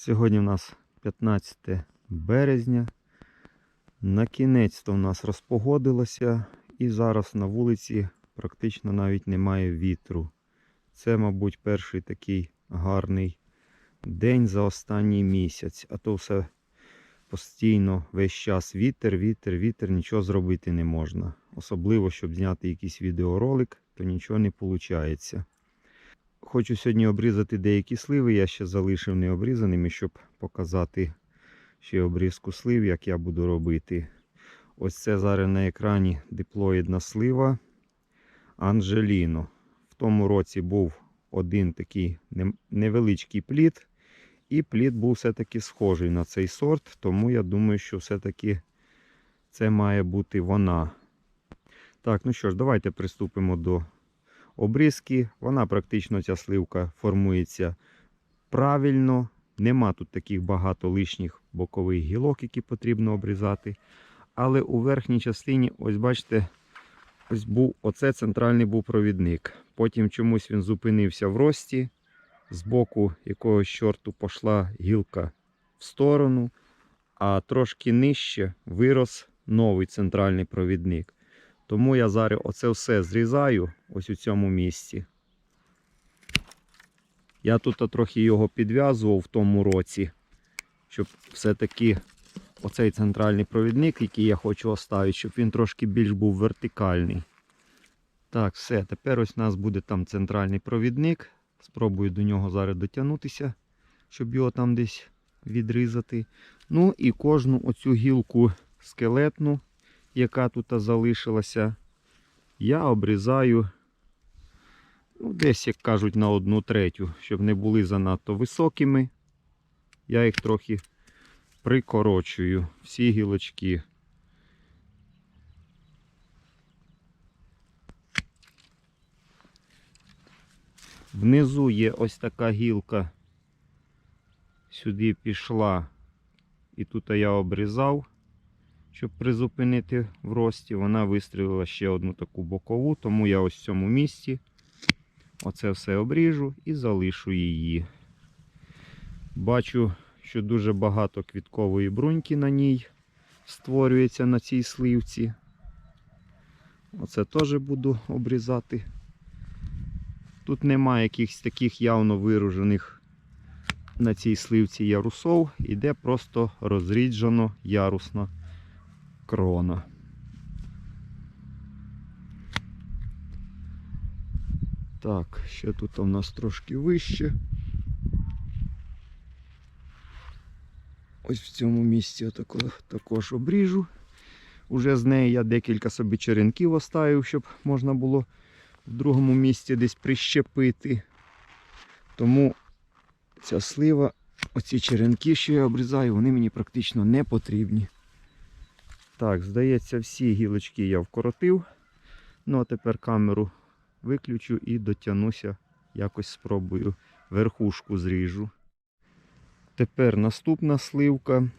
Сьогодні у нас 15 березня. На кінець то у нас розпогодилося і зараз на вулиці практично навіть немає вітру. Це, мабуть, перший такий гарний день за останній місяць. А то все постійно весь час вітер, вітер, вітер, нічого зробити не можна. Особливо, щоб зняти якийсь відеоролик, то нічого не виходить. Хочу сьогодні обрізати деякі сливи, я ще залишив необрізаними, щоб показати ще обрізку слив, як я буду робити. Ось це зараз на екрані диплоїдна слива Анжеліно. В тому році був один такий невеличкий плід, і плід був все-таки схожий на цей сорт, тому я думаю, що все-таки це має бути вона. Так, ну що ж, давайте приступимо до обрізки. Вона практично ця сливка формується правильно. Нема тут таких багато лишніх бокових гілок, які потрібно обрізати. Але у верхній частині, ось бачите, ось був оце центральний був провідник. Потім чомусь він зупинився в рості. З боку якогось чорту пішла гілка в сторону, а трошки нижче вирос новий центральний провідник. Тому я зараз оце все зрізаю ось у цьому місці. Я тут трохи його підв'язував в тому році, щоб все-таки оцей центральний провідник, який я хочу оставити, щоб він трошки більш був вертикальний. Так, все, тепер ось у нас буде там центральний провідник. Спробую до нього зараз дотягнутися, щоб його там десь відрізати. Ну і кожну оцю гілку скелетну, яка тут залишилася, я обрізаю ну, десь, як кажуть, на одну третю, щоб не були занадто високими. Я їх трохи прикорочую, всі гілочки. Внизу є ось така гілка. Сюди пішла. І тут я обрізав, щоб призупинити в рості. Вона вистрілила ще одну таку бокову, тому я ось в цьому місці оце все обріжу і залишу її. Бачу, що дуже багато квіткової бруньки на ній створюється на цій сливці. Оце теж буду обрізати. Тут немає якихось таких явно виражених на цій сливці ярусов, іде просто розріджено ярусна крона. Так, ще тут у нас трошки вище. Ось в цьому місці отако, також обріжу. Уже з неї я декілька собі черенків оставив, щоб можна було в другому місці десь прищепити. Тому ця слива, оці черенки, що я обрізаю, вони мені практично не потрібні. Так, здається, всі гілочки я вкоротив. Ну а тепер камеру виключу і дотягнуся, якось спробую верхушку зріжу. Тепер наступна сливка.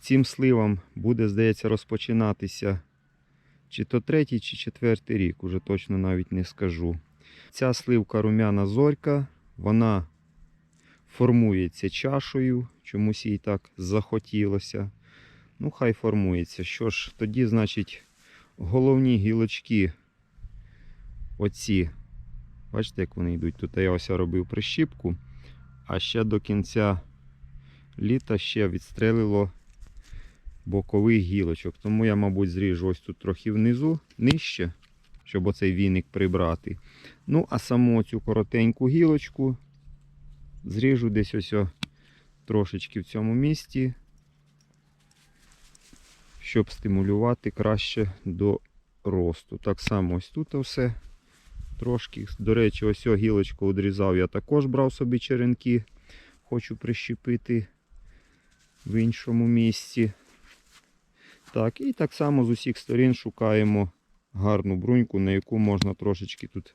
Цим сливам буде, здається, розпочинатися чи то третій, чи четвертий рік, уже точно навіть не скажу. Ця сливка румяна зорька, вона формується чашею, чомусь їй так захотілося. Ну, хай формується. Що ж, тоді, значить, головні гілочки, оці, бачите, як вони йдуть. Тут я ось робив прищіпку, а ще до кінця літа ще відстрелило бокових гілочок. Тому я, мабуть, зріжу ось тут трохи внизу, нижче, щоб оцей віник прибрати. Ну, а саму цю коротеньку гілочку зріжу десь ось трошечки в цьому місці, щоб стимулювати краще до росту. Так само ось тут все трошки. До речі, ось о гілочку одрізав, я також брав собі черенки. Хочу прищепити в іншому місці. Так, і так само з усіх сторін шукаємо гарну бруньку, на яку можна трошечки тут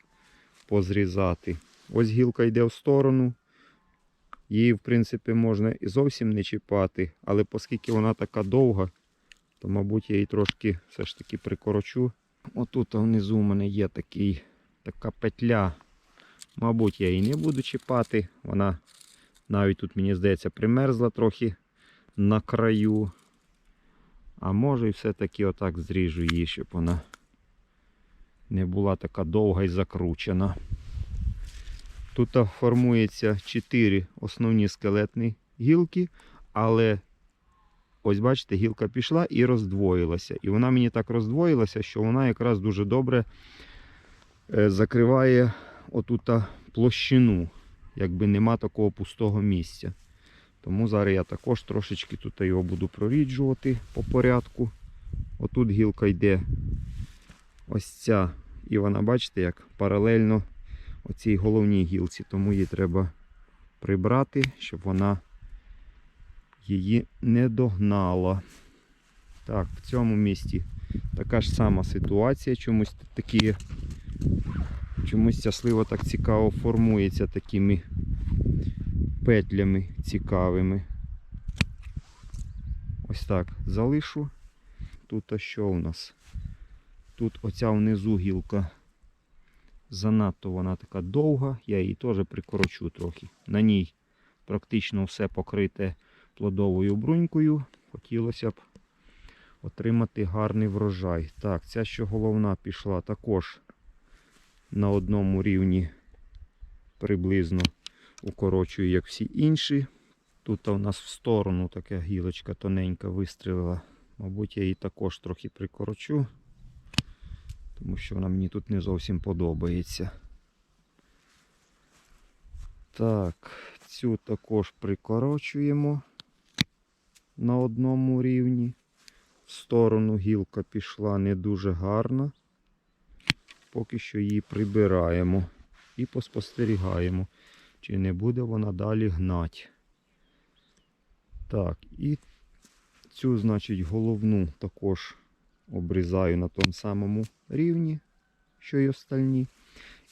позрізати. Ось гілка йде в сторону. Її, в принципі, можна і зовсім не чіпати, але оскільки вона така довга, то, мабуть, я її трошки все ж таки прикорочу. Отут внизу у мене є такий, така петля. Мабуть, я її не буду чіпати. Вона Навіть тут, мені здається, примерзла трохи на краю. А може і все-таки отак зріжу її, щоб вона не була така довга і закручена. Тут формується 4 основні скелетні гілки, але ось бачите, гілка пішла і роздвоїлася. І вона мені так роздвоїлася, що вона якраз дуже добре е, закриває отута площину, якби нема такого пустого місця. Тому зараз я також трошечки тут його буду проріджувати по порядку. Отут гілка йде ось ця. І вона, бачите, як паралельно оцій головній гілці. Тому її треба прибрати, щоб вона її не догнала. Так, в цьому місці така ж сама ситуація. Чомусь такі, чомусь ця слива так цікаво формується такими петлями цікавими. Ось так залишу. Тут а що у нас? Тут оця внизу гілка занадто вона така довга, я її теж прикорочу трохи. На ній практично все покрите плодовою брунькою. Хотілося б отримати гарний врожай. Так, ця що головна пішла також на одному рівні приблизно укорочую, як всі інші. Тут у нас в сторону така гілочка тоненька вистрілила. Мабуть, я її також трохи прикорочу, тому що вона мені тут не зовсім подобається. Так, цю також прикорочуємо на одному рівні. В сторону гілка пішла не дуже гарно. Поки що її прибираємо і поспостерігаємо, чи не буде вона далі гнать. Так, і цю, значить, головну також обрізаю на тому самому рівні, що й остальні.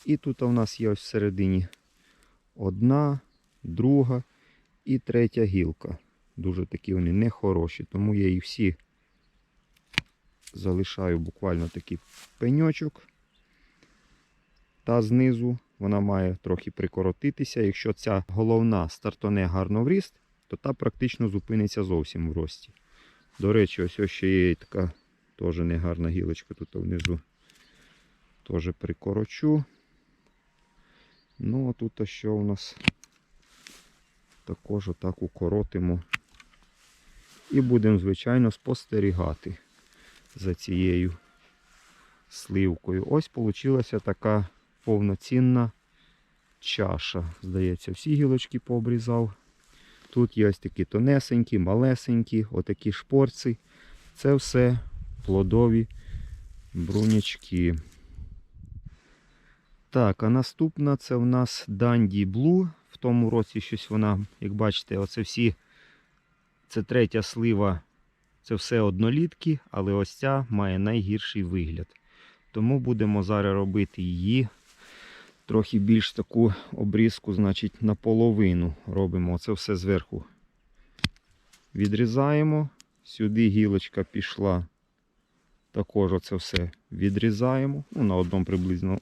І тут у нас є ось всередині одна, друга і третя гілка. Дуже такі вони нехороші, тому я їх всі залишаю буквально такий пеньочок. Та знизу вона має трохи прикоротитися. Якщо ця головна стартоне гарно в ріст, то та практично зупиниться зовсім в рості. До речі, ось ось ще є така теж негарна гілочка тут внизу. Теж прикорочу. Ну, а тут що у нас також отак укоротимо. І будемо, звичайно, спостерігати за цією сливкою. Ось вийшла така повноцінна чаша. Здається, всі гілочки пообрізав. Тут є ось такі тонесенькі, малесенькі, отакі шпорці. Це все плодові брунячки. Так, а наступна це в нас Данді Блу. В тому році щось вона, як бачите, оце всі, це третя слива, це все однолітки, але ось ця має найгірший вигляд. Тому будемо зараз робити її трохи більш таку обрізку, значить, наполовину робимо. Оце все зверху. Відрізаємо. Сюди гілочка пішла. Також оце все відрізаємо. Ну, на одному приблизно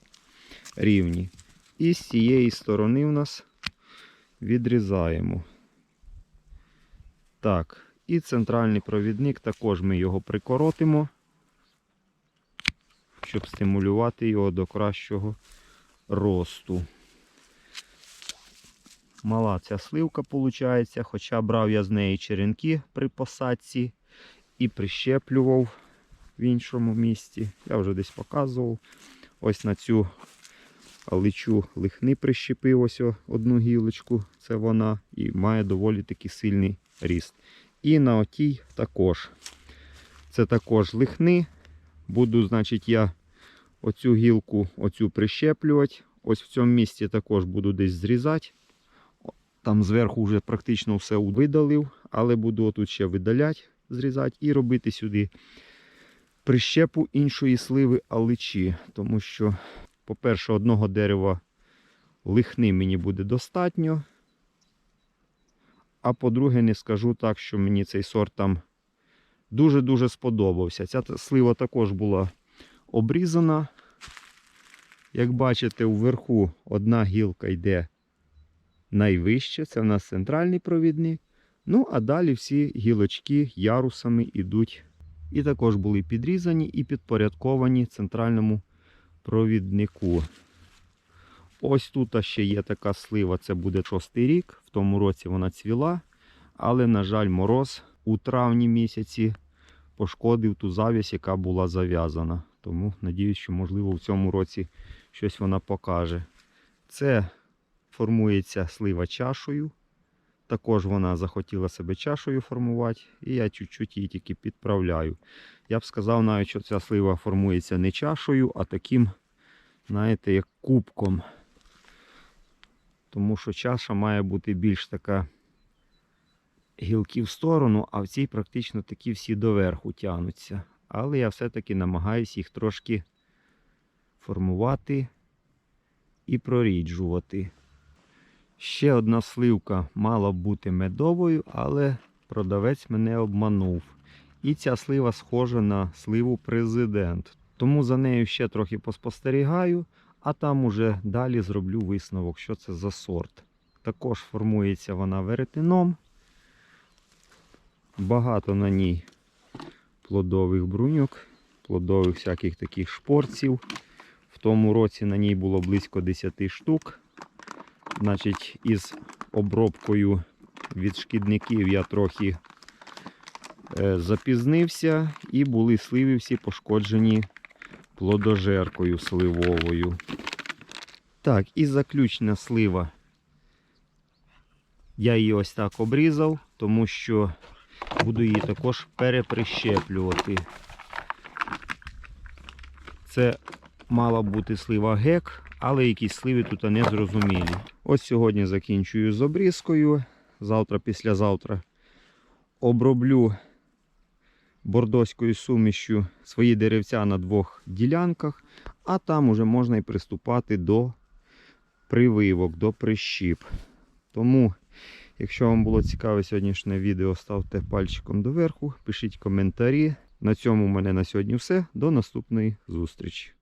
рівні. І з цієї сторони в нас відрізаємо. Так, і центральний провідник також ми його прикоротимо, щоб стимулювати його до кращого росту. Мала ця сливка виходить, хоча брав я з неї черенки при посадці і прищеплював в іншому місці. Я вже десь показував. Ось на цю личу лихни прищепив ось одну гілочку, це вона, і має доволі таки сильний ріст. І на отій також. Це також лихни. Буду, значить, я оцю гілку оцю прищеплювати. Ось в цьому місці також буду десь зрізати. Там зверху вже практично все видалив, але буду отут ще видаляти, зрізати і робити сюди прищепу іншої сливи аличі. Тому що, по-перше, одного дерева лихни мені буде достатньо. А по-друге, не скажу так, що мені цей сорт там дуже-дуже сподобався. Ця слива також була обрізана. Як бачите, вверху одна гілка йде найвище, це в нас центральний провідник. Ну, а далі всі гілочки ярусами йдуть. І також були підрізані і підпорядковані центральному провіднику. Ось тут ще є така слива, це буде шостий рік. В тому році вона цвіла, але, на жаль, мороз у травні місяці пошкодив ту завість, яка була зав'язана. Тому надіюсь, що можливо в цьому році щось вона покаже. Це формується слива чашою. Також вона захотіла себе чашою формувати, і я чуть-чуть її тільки підправляю. Я б сказав навіть, що ця слива формується не чашою, а таким, знаєте, як кубком. Тому що чаша має бути більш така гілки в сторону, а в цій практично такі всі доверху тягнуться. Але я все-таки намагаюся їх трошки формувати і проріджувати. Ще одна сливка мала бути медовою, але продавець мене обманув. І ця слива схожа на сливу президент. Тому за нею ще трохи поспостерігаю, а там уже далі зроблю висновок, що це за сорт. Також формується вона веретеном. Багато на ній плодових бруньок, плодових всяких таких шпорців. В тому році на ній було близько 10 штук. Значить, із обробкою від шкідників я трохи е, запізнився і були сливи всі пошкоджені плодожеркою сливовою. Так, і заключна слива. Я її ось так обрізав, тому що буду її також переприщеплювати. Це мала бути слива гек, але якісь сливи тут не зрозумілі. Ось сьогодні закінчую з обрізкою. Завтра, післязавтра оброблю бордоською сумішю свої деревця на двох ділянках, а там уже можна і приступати до прививок, до прищіп. Тому, якщо вам було цікаве сьогоднішнє відео, ставте пальчиком доверху, пишіть коментарі. На цьому в мене на сьогодні все. До наступної зустрічі.